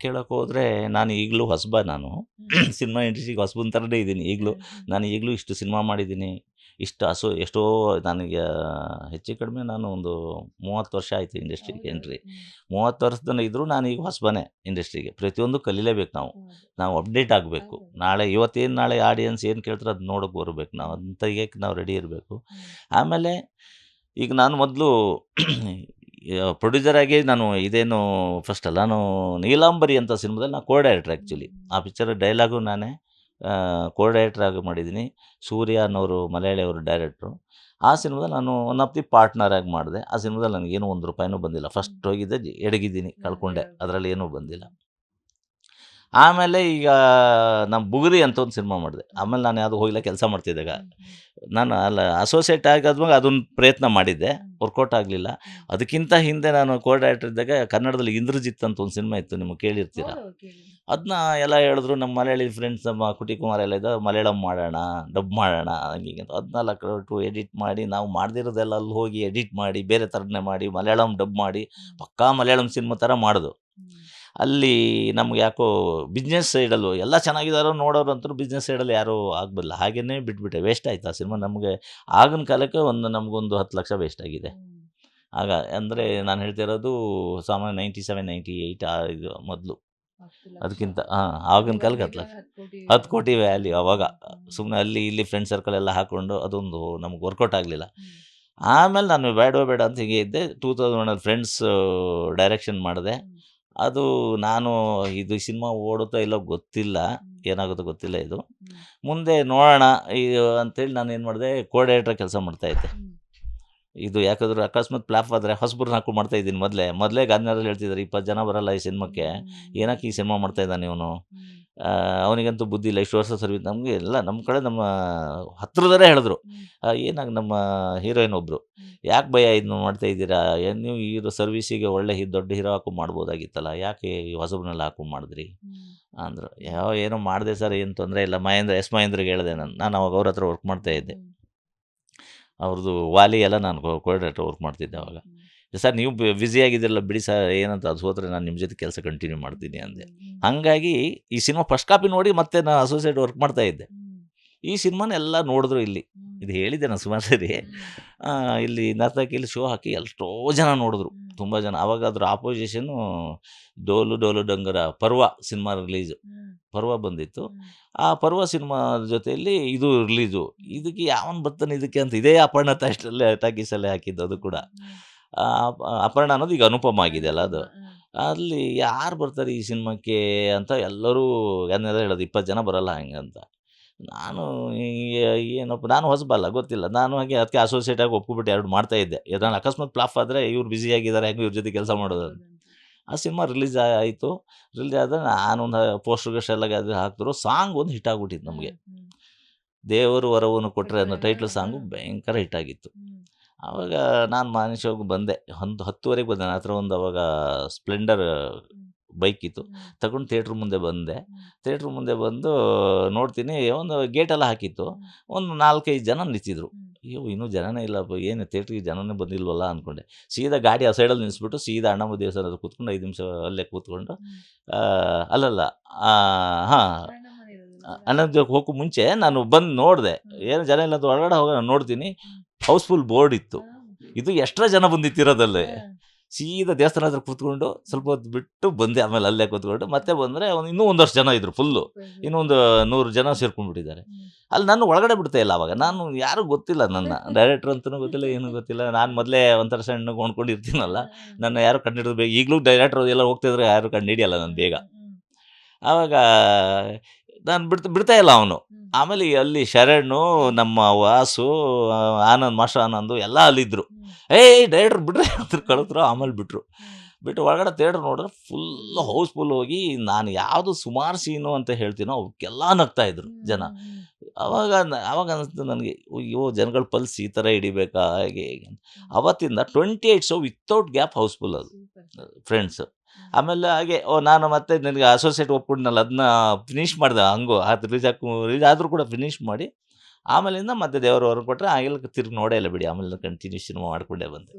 ಕೇಳೋಕೆ ಹೋದರೆ ನಾನು ಈಗಲೂ ಹೊಸಬ ನಾನು. ಸಿನಿಮಾ ಇಂಡಸ್ಟ್ರಿಗೆ ಹೊಸಬನ ಥರನೇ ಇದ್ದೀನಿ ಈಗಲೂ. ನಾನು ಈಗಲೂ ಇಷ್ಟು ಸಿನಿಮಾ ಮಾಡಿದ್ದೀನಿ. ಇಷ್ಟು ಹಸು ಎಷ್ಟೋ ನನಗೆ ಹೆಚ್ಚು ಕಡಿಮೆ ನಾನು ಒಂದು ಮೂವತ್ತು ವರ್ಷ ಆಯಿತು ಇಂಡಸ್ಟ್ರಿಗೆ ಎಂಟ್ರಿ. ಮೂವತ್ತು ವರ್ಷದನ್ನ ಇದ್ದರೂ ನಾನು ಈಗ ಹೊಸಬನೇ ಇಂಡಸ್ಟ್ರಿಗೆ. ಪ್ರತಿಯೊಂದು ಕಲೀಲೇಬೇಕು ನಾವು. ನಾವು ಅಪ್ಡೇಟ್ ಆಗಬೇಕು. ನಾಳೆ ಇವತ್ತೇನು ನಾಳೆ ಆಡಿಯನ್ಸ್ ಏನು ಕೇಳ್ತಾರೆ ಅದು ನೋಡೋಕೆ ಬರಬೇಕು ನಾವು. ಅಂತ ಈಗ ನಾವು ರೆಡಿ ಇರಬೇಕು. ಆಮೇಲೆ ಈಗ ನಾನು ಮೊದಲು ಪ್ರೊಡ್ಯೂಸರ್ ಆಗಿ ನಾನು ಇದೇನು ಫಸ್ಟ್ ಅಲ್ಲ ನಾನು ನೀಲಾಂಬರಿ ಅಂತ ಸಿನಿಮಾದಲ್ಲಿ ನಾನು ಕೋ ಡೈರೆಕ್ಟರ್ ಆ್ಯಕ್ಚುಲಿ ಆ ಪಿಕ್ಚರ್ ಡೈಲಾಗು ನಾನೇ ಕೋ ಡೈರೆಕ್ಟರ್ ಆಗಿ ಮಾಡಿದ್ದೀನಿ. ಸೂರ್ಯ ಅನ್ನೋರು ಮಲಯಾಳಿ ಅವರು ಡೈರೆಕ್ಟ್ರು ಆ ಸಿನಿಮಾದಲ್ಲಿ ನಾನು ಒನ್ ಆಫ್ ದಿ ಪಾರ್ಟ್ನರ್ ಆಗಿ ಮಾಡಿದೆ. ಆ ಸಿನಿಮಾದಲ್ಲಿ ನನಗೇನು ಒಂದು ರೂಪಾಯಿನೂ ಬಂದಿಲ್ಲ. ಫಸ್ಟ್ ಹೋಗಿದ್ದೆ ಜಿ- ಎಡಗಿದ್ದೀನಿ ಕಳ್ಕೊಂಡೆ. ಅದರಲ್ಲಿ ಏನೂ ಬಂದಿಲ್ಲ. ಆಮೇಲೆ ಈಗ ನಮ್ಮ ಬುಗುರಿ ಅಂತ ಒಂದು ಸಿನಿಮಾ ಮಾಡಿದೆ. ಆಮೇಲೆ ನಾನು ಯಾವುದು ಹೋಗಿಲ್ಲ ಕೆಲಸ ಮಾಡ್ತಿದ್ದಾಗ ನಾನು ಅಲ್ಲ ಅಸೋಸಿಯೇಟ್ ಆಗಾದ್ಮೇಲೆ ಅದೊಂದು ಪ್ರಯತ್ನ ಮಾಡಿದ್ದೆ. ವರ್ಕೌಟ್ ಆಗಲಿಲ್ಲ. ಅದಕ್ಕಿಂತ ಹಿಂದೆ ನಾನು ಕೋ ಡೈರೆಕ್ಟರ್ ಇದ್ದಾಗ ಕನ್ನಡದಲ್ಲಿ ಇಂದ್ರಜಿತ್ ಅಂತ ಒಂದು ಸಿನಿಮಾ ಇತ್ತು ನಿಮಗೆ ಕೇಳಿರ್ತೀರ? ಅದನ್ನ ಎಲ್ಲ ಹೇಳಿದ್ರು ನಮ್ಮ ಮಲಯಾಳಿ ಫ್ರೆಂಡ್ಸ್ ನಮ್ಮ ಕುಟಿ ಕುಮಾರ್ ಎಲ್ಲ ಇದ್ದ ಮಲಯಾಳಂ ಮಾಡೋಣ ಡಬ್ ಮಾಡೋಣ ಹಂಗೆ ಅದನ್ನೆಲ್ಲ ಕೊಟ್ಟು ಎಡಿಟ್ ಮಾಡಿ ನಾವು ಮಾಡ್ದಿರೋದೆಲ್ಲ ಅಲ್ಲಿ ಹೋಗಿ ಎಡಿಟ್ ಮಾಡಿ ಬೇರೆ ಥರನೇ ಮಾಡಿ ಮಲಯಾಳಂ ಡಬ್ ಮಾಡಿ ಪಕ್ಕಾ ಮಲಯಾಳಂ ಸಿನಿಮಾ ಥರ ಮಾಡೋದು. ಅಲ್ಲಿ ನಮ್ಗೆ ಯಾಕೋ ಬಿಸ್ನೆಸ್ ಸೈಡಲ್ಲೂ ಎಲ್ಲ ಚೆನ್ನಾಗಿದ್ದಾರೋ ನೋಡೋರು ಅಂತೂ ಬಿಸ್ನೆಸ್ ಸೈಡಲ್ಲಿ ಯಾರೂ ಆಗಬಲ್ಲ ಹಾಗೇ ಬಿಟ್ಬಿಟ್ಟೆ ವೇಸ್ಟ್ ಆಯ್ತು ಆ ಸಿನಿಮಾ ನಮಗೆ. ಆಗಿನ ಕಾಲಕ್ಕೆ ಒಂದು ನಮಗೊಂದು ಹತ್ತು ಲಕ್ಷ ವೇಸ್ಟ್ ಆಗಿದೆ. ಆಗ ಅಂದರೆ ನಾನು ಹೇಳ್ತಿರೋದು ಸಾಮಾನ್ಯ ನೈಂಟಿ ಸೆವೆನ್ ನೈಂಟಿ ಏಯ್ಟ್ ಇದು ಮೊದಲು. ಅದಕ್ಕಿಂತ ಹಾಂ ಆಗಿನ ಕಾಲಕ್ಕೆ ಹತ್ತು ಲಕ್ಷ. ಹತ್ತು ಕೋಟಿ ವ್ಯಾಲ್ಯೂ ಅವಾಗ. ಸುಮ್ಮನೆ ಅಲ್ಲಿ ಇಲ್ಲಿ ಫ್ರೆಂಡ್ ಸರ್ಕಲ್ ಎಲ್ಲ ಹಾಕ್ಕೊಂಡು ಅದೊಂದು ನಮ್ಗೆ ವರ್ಕೌಟ್ ಆಗಲಿಲ್ಲ. ಆಮೇಲೆ ನಾನು ಬೇಡ ಬೇಡ ಅಂತ ಹೀಗೆ ಇದ್ದೆ. ಟೂ ತೌಸಂಡ್ ಒನಲ್ಲಿ ಫ್ರೆಂಡ್ಸ್ ಡೈರೆಕ್ಷನ್ ಮಾಡಿದೆ. ಅದು ನಾನು ಇದು ಸಿನಿಮಾ ಓಡುತ್ತಾ ಇಲ್ಲೋ ಗೊತ್ತಿಲ್ಲ. ಏನಾಗುತ್ತೋ ಗೊತ್ತಿಲ್ಲ ಇದು. ಮುಂದೆ ನೋಡೋಣ ಈ ಅಂತೇಳಿ ನಾನು ಏನು ಮಾಡಿದೆ ಕೋಡೇಟ್ರ್ ಕೆಲಸ ಮಾಡ್ತಾಯಿದ್ದೆ ಇದು ಯಾಕಂದ್ರೆ ಅಕಸ್ಮಾತ್ ಪ್ಲಾಪ್ ಆದರೆ ಹೊಸಬ್ರನ್ನ ಹಾಕು ಮಾಡ್ತಾ ಇದ್ದೀನಿ ಮೊದಲೇ. ಮೊದಲೇ ಗಾಂಧಿನಗರಲ್ಲಿ ಹೇಳ್ತಿದ್ದಾರೆ ಇಪ್ಪತ್ತು ಜನ ಬರಲ್ಲ ಈ ಸಿನಿಮಾಕ್ಕೆ. ಏನಕ್ಕೆ ಈ ಸಿನಿಮಾ ಮಾಡ್ತಾ ಇದ್ದಾನೆ ಇವನು? ಅವನಿಗಂತೂ ಬುದ್ಧಿ ಇಲ್ಲ ಇಷ್ಟು ವರ್ಷ ಸರ್ವಿಸ್ ನಮಗೆ ಎಲ್ಲ ನಮ್ಮ ಕಡೆ ನಮ್ಮ ಹತ್ರದರೇ ಹೇಳಿದ್ರು. ಏನಾಗ ನಮ್ಮ ಹೀರೋಯಿನ್ ಒಬ್ಬರು ಯಾಕೆ ಭಯ ಇದನ್ನು ಮಾಡ್ತಾ ಇದ್ದೀರಾ? ಏನು ನೀವು ಹೀರೋ ಸರ್ವಿಸಿಗೆ ಒಳ್ಳೆ ದೊಡ್ಡ ಹೀರೋ ಹಾಕು ಮಾಡ್ಬೋದಾಗಿತ್ತಲ್ಲ ಯಾಕೆ ಈ ಹೊಸಬ್ರನ್ನೆಲ್ಲ ಹಾಕು ಮಾಡಿದ್ರಿ? ಅಂದರು ಯಾವ ಏನೋ ಮಾಡಿದೆ ಸರ್ ಏನು ತೊಂದರೆ ಇಲ್ಲ. ಮಹೇಂದ್ರ ಎಸ್ ಮಹೇಂದ್ರಿಗೆ ಹೇಳಿದೆ ನಾನು ನಾನು ಅವಾಗ ಅವ್ರ ಹತ್ರ ವರ್ಕ್ ಮಾಡ್ತಾ ಇದ್ದೆ. ಅವ್ರದ್ದು ವಾಲಿ ಎಲ್ಲ ನಾನು ಕೋಆರ್ಡಿನೇಟರ್ ವರ್ಕ್ ಮಾಡ್ತಿದ್ದೆ ಅವಾಗ. ಸರ್ ನೀವು ಬ್ಯುಸಿ ಆಗಿದ್ದಿರಲ್ಲ ಬಿಡಿ ಸರ್ ಏನಂತ ಅದು ಹೋದರೆ ನಾನು ನಿಮ್ಮ ಜೊತೆ ಕೆಲಸ ಕಂಟಿನ್ಯೂ ಮಾಡ್ತೀನಿ ಅಂದೆ. ಹಾಗಾಗಿ ಈ ಸಿನಿಮಾ ಫಸ್ಟ್ ಕಾಪಿ ನೋಡಿ ಮತ್ತೆ ನಾನು ಅಸೋಸಿಯೇಟ್ ವರ್ಕ್ ಮಾಡ್ತಾ ಇದ್ದೆ. ಈ ಸಿನಿಮಾನ ಎಲ್ಲ ನೋಡಿದ್ರು ಇಲ್ಲಿ. ಇದು ಹೇಳಿದ್ದೆ ನಾನು ಸುಮಾರು ಸರಿ. ನರ್ತಕ ಇಲ್ಲಿ ನರ್ತಕಿಲಿ ಶೋ ಹಾಕಿ ಎಷ್ಟೋ ಜನ ನೋಡಿದ್ರು. ತುಂಬ ಜನ. ಅವಾಗ ಅದ್ರ ಆಪೋಸಿಷನ್ನು ಡೋಲು ಡೋಲು ಡಂಗರ ಪರ್ವ ಸಿನಿಮಾ ರಿಲೀಸು ಪರ್ವ ಬಂದಿತ್ತು. ಆ ಪರ್ವ ಸಿನಿಮಾ ಜೊತೆಯಲ್ಲಿ ಇದು ರಿಲೀಸು. ಇದಕ್ಕೆ ಯಾವನ್ ಬರ್ತಾನೆ ಇದಕ್ಕೆ ಅಂತ ಇದೇ ಅಪರ್ಣ ತಾಷ್ಟಲ್ಲೇ ಟಾಕೀಸಲ್ಲೇ ಹಾಕಿದ್ದು ಅದು ಕೂಡ. ಅಪ- ಅಪರ್ಣ ಅನ್ನೋದು ಈಗ ಅನುಪಮ ಆಗಿದೆ ಅಲ್ಲ ಅದು ಅಲ್ಲಿ ಯಾರು ಬರ್ತಾರೆ ಈ ಸಿನಿಮಾಕ್ಕೆ ಅಂತ ಎಲ್ಲರೂ ಅದನ್ನೆಲ್ಲ ಹೇಳೋದು ಇಪ್ಪತ್ತು ಜನ ಬರಲ್ಲ ಹಂಗೆ ಅಂತ. ನಾನು ಏನಪ್ಪ ನಾನು ಹೊಸಬಲ್ಲ ಗೊತ್ತಿಲ್ಲ. ನಾನು ಹಾಗೆ ಅದಕ್ಕೆ ಅಸೋಸಿಯೇಟ್ ಆಗಿ ಒಪ್ಕೊಬಿಟ್ಟು ಎರಡು ಮಾಡ್ತಾ ಇದ್ದೆ. ನಾನು ಅಕಸ್ಮಾತ್ ಫ್ಲಾಫ್ ಆದರೆ ಇವ್ರು ಬ್ಯುಸಿ ಆಗಿದ್ದಾರೆ ಹೆಂಗೆ ಇವ್ರ ಜೊತೆ ಕೆಲಸ ಮಾಡೋದು. ಆ ಸಿನಿಮಾ ರಿಲೀಸ್ ಆಯಿತು. ರಿಲೀಸ್ ಆದರೆ ನಾನೊಂದು ಪೋಸ್ಟರ್ ಗಿಸ್ಟ್ ಎಲ್ಲ ಅದು ಹಾಕಿದ್ರು. ಸಾಂಗ್ ಒಂದು ಹಿಟ್ ಆಗ್ಬಿಟ್ಟಿತ್ತು ನಮಗೆ. ದೇವರು ವರವನ್ನು ಕೊಟ್ಟರೆ ಅನ್ನೋ ಟೈಟ್ಲ್ ಸಾಂಗು ಭಯಂಕರ ಹಿಟ್ ಆಗಿತ್ತು. ಆವಾಗ ನಾನು ಮಾನಿಶೋಗಿ ಬಂದೆ. ಒಂದು ಹತ್ತುವರೆಗೆ ಬಂದೆ. ನನ್ನ ಹತ್ರ ಒಂದು ಅವಾಗ ಸ್ಪ್ಲೆಂಡರ್ ಬೈಕ್ ಇತ್ತು. ತಗೊಂಡು ಥಿಯೇಟ್ರ್ ಮುಂದೆ ಬಂದೆ. ಥಿಯೇಟ್ರ್ ಮುಂದೆ ಬಂದು ನೋಡ್ತೀನಿ. ಒಂದು ಗೇಟೆಲ್ಲ ಹಾಕಿತ್ತು. ಒಂದು ನಾಲ್ಕೈದು ಜನ ನಿಂತಿದ್ರು. ಅಯ್ಯೋ ಇನ್ನೂ ಜನನೇ ಇಲ್ಲ ಏನು ಥಿಯೇಟ್ರಿಗೆ ಜನನೇ ಬಂದಿಲ್ವಲ್ಲ ಅಂದ್ಕೊಂಡೆ ಸೀದಾ ಗಾಡಿ ಆ ಸೈಡಲ್ಲಿ ನಿಲ್ಲಿಸ್ಬಿಟ್ಟು ಸೀದಾ ಅಣ್ಣಮ್ಮ ದೇವಸ್ಥಾನ ಕೂತ್ಕೊಂಡು ಐದು ನಿಮಿಷ ಅಲ್ಲೇ ಕೂತ್ಕೊಂಡು ಅಲ್ಲಲ್ಲ ಹಾಂ. ಅಣ್ಣನ ಹೋಗೋ ಮುಂಚೆ ನಾನು ಬಂದು ನೋಡಿದೆ. ಏನು ಜನ ಇಲ್ಲ ಅಂತ ಒಳಗಡೆ ನಾನು ನೋಡ್ತೀನಿ. ಹೌಸ್ಫುಲ್ ಬೋರ್ಡ್ ಇತ್ತು. ಇದು ಎಷ್ಟರ ಜನ ಬಂದಿತ್ತಿರೋದಲ್ಲಿ? ಸೀದಾ ದೇವಸ್ಥಾನ ಹತ್ರ ಕೂತ್ಕೊಂಡು ಸ್ವಲ್ಪ ಹೊತ್ತು ಬಿಟ್ಟು ಬಂದೆ ಆಮೇಲೆ ಅಲ್ಲೇ ಕೂತ್ಕೊಂಡು ಮತ್ತೆ ಬಂದರೆ ಅವ್ನು ಇನ್ನೂ ಒಂದಷ್ಟು ಜನ ಇದ್ರು ಫುಲ್ಲು ಇನ್ನೊಂದು ನೂರು ಜನ ಸೇರ್ಕೊಂಡ್ಬಿಟ್ಟಿದ್ದಾರೆ. ಅಲ್ಲಿ ನಾನು ಒಳಗಡೆ ಬಿಡ್ತಾ ಇಲ್ಲ ಅವಾಗ. ನಾನು ಯಾರೂ ಗೊತ್ತಿಲ್ಲ ನನ್ನ ಡೈರೆಕ್ಟ್ರ್ ಅಂತಲೂ ಗೊತ್ತಿಲ್ಲ ಏನೂ ಗೊತ್ತಿಲ್ಲ. ನಾನು ಮೊದಲೇ ಒಂಥರ ಸಣ್ಣ ಕೊಂಡ್ಕೊಂಡು ಇರ್ತೀನಲ್ಲ ನನ್ನ ಯಾರು ಕಂಡು ಹಿಡಿದು ಬೇಗ ಈಗಲೂ ಡೈರೆಕ್ಟ್ರ್ ಎಲ್ಲ ಹೋಗ್ತಿದ್ರೆ ಯಾರು ಕಂಡು ಹಿಡಿಯಲ್ಲ ನಾನು ಬೇಗ. ಆವಾಗ ನಾನು ಬಿಡ್ತಾ ಬಿಡ್ತಾ ಇಲ್ಲ ಅವನು. ಆಮೇಲೆ ಅಲ್ಲಿ ಶರಣು ನಮ್ಮ ವಾಸು ಆನಂದ್ ಮಾಸ್ಟರ್ ಆನಂದು ಎಲ್ಲ ಅಲ್ಲಿದ್ದರು ಏಯ್ ಡೈರೆಕ್ಟ್ರ್ ಬಿಡ್ರಿ ಅಂತ ಕಳಿದ್ರು ಆಮೇಲೆ ಬಿಟ್ಟರು ಬಿಟ್ಟು ಒಳಗಡೆ ಥಿಯೇಟ್ರ್ ನೋಡಿದ್ರೆ ಫುಲ್ ಹೌಸ್ಫುಲ್ ಹೋಗಿ ನಾನು ಯಾವುದು ಸುಮಾರು ಸೀನು ಅಂತ ಹೇಳ್ತೀನೋ ಅವಕ್ಕೆಲ್ಲ ನಗ್ತಾ ಇದ್ರು ಜನ. ಅವಾಗ ಅವಾಗ ಅನಿಸ್ತು ನನಗೆ ಅಯ್ಯೋ ಜನಗಳ ಪಲ್ಸ್ ಈ ಥರ ಹಿಡಿಬೇಕಾ ಹೇಗೆ ಹೇಗೆ ಅವತ್ತಿಂದ twenty eight show without gap houseful ಅದು. ಫ್ರೆಂಡ್ಸ್. ಆಮೇಲೆ ಹಾಗೆ, ಓ, ನಾನು ಮತ್ತೆ ನನಗೆ ಅಸೋಸಿಯೇಟ್ ಒಪ್ಪಿಡ್ನಲ್ಲ ಅದನ್ನ ಫಿನಿಶ್ ಮಾಡಿದೆ ಹಂಗು ಅದು ರಿಲೀಸ್ ಹಾಕಿ ಆದರೂ ಕೂಡ ಫಿನಿಶ್ ಮಾಡಿ, ಆಮೇಲಿಂದ ಮತ್ತೆ ದೇವರು ಹೊರಗೆ ಕೊಟ್ಟರೆ ಆಗಿಲ್ಲ ತಿರುಗಿ ನೋಡೇ ಇಲ್ಲ ಬಿಡಿ ಆಮೇಲೆ ಕಂಟಿನ್ಯೂ ಸಿನಿಮಾ ಮಾಡಿಕೊಂಡೇ ಬಂದೆ.